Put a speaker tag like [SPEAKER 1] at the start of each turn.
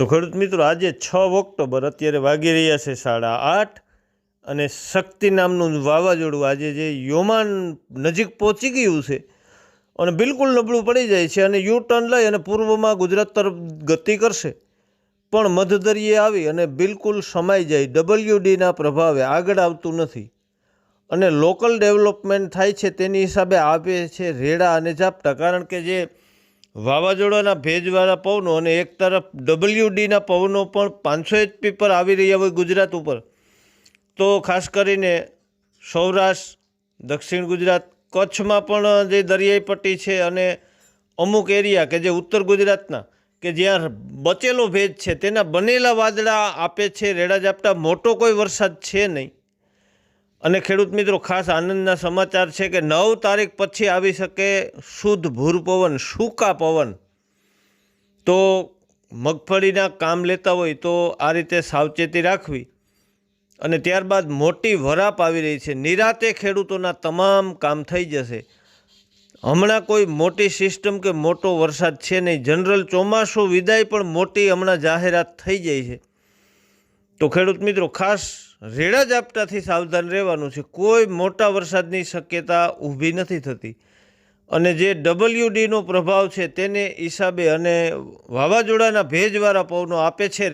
[SPEAKER 1] તો ખેડૂત મિત્રો, આજે છ ઓક્ટોબર, અત્યારે વાગી રહ્યા છે સાડા આઠ અને શક્તિ નામનું વાવાઝોડું આજે જે યોમાન નજીક પહોંચી ગયું છે અને બિલકુલ નબળું પડી જાય છે અને યુ ટર્ન લઈ અને પૂર્વમાં ગુજરાત તરફ ગતિ કરશે. પણ મધદરિયે આવી અને બિલકુલ સમાઈ જાય. ડબલ્યુડીના પ્રભાવે આગળ આવતું નથી અને લોકલ ડેવલપમેન્ટ થાય છે તેની હિસાબે આવે છે રેડા અને ઝાપટા. કારણ કે જે વાવાઝોડાના ભેજવાળા પવનો અને એક તરફ ડબલ્યુડીના પવનો પણ પાંચસો એચપી પર આવી રહ્યા હોય ગુજરાત ઉપર. તો ખાસ કરીને સૌરાષ્ટ્ર, દક્ષિણ ગુજરાત, કચ્છમાં પણ જે દરિયાઈ પટ્ટી છે અને અમુક એરિયા કે જે ઉત્તર ગુજરાતના, કે જ્યાં બચેલો ભેજ છે, તેના બનેલા વાદળા આપે છે, રેડા ઝાપટા, મોટો કોઈ વરસાદ છે નહીં. અને ખેડૂત મિત્રો, ખાસ આનંદના સમાચાર છે કે નવ તારીખ પછી આવી શકે શુદ્ધ ભૂર પવન, સૂકા પવન. તો મગફળીના કામ લેતા હોય તો આ રીતે સાવચેતી રાખવી. અને ત્યારબાદ મોટી વરાપ આવી રહી છે. નિરાતે ખેડૂતોના તમામ કામ થઈ જશે. હમણાં કોઈ મોટી સિસ્ટમ કે મોટો વરસાદ છે નહીં. જનરલ ચોમાસું વિદાય પણ મોટી હમણાં જાહેરાત થઈ જાય છે. તો ખેડૂત મિત્રો, ખાસ રેડા ઝાપટાથી સાવધાન રહેવાનું છે. કોઈ મોટા વરસાદની શક્યતા ઊભી નથી થતી. અને જે ડબલ્યુડીનો પ્રભાવ છે, તેને હિસાબે અને વાવાઝોડાના ભેજવાળા પવનો આપે છે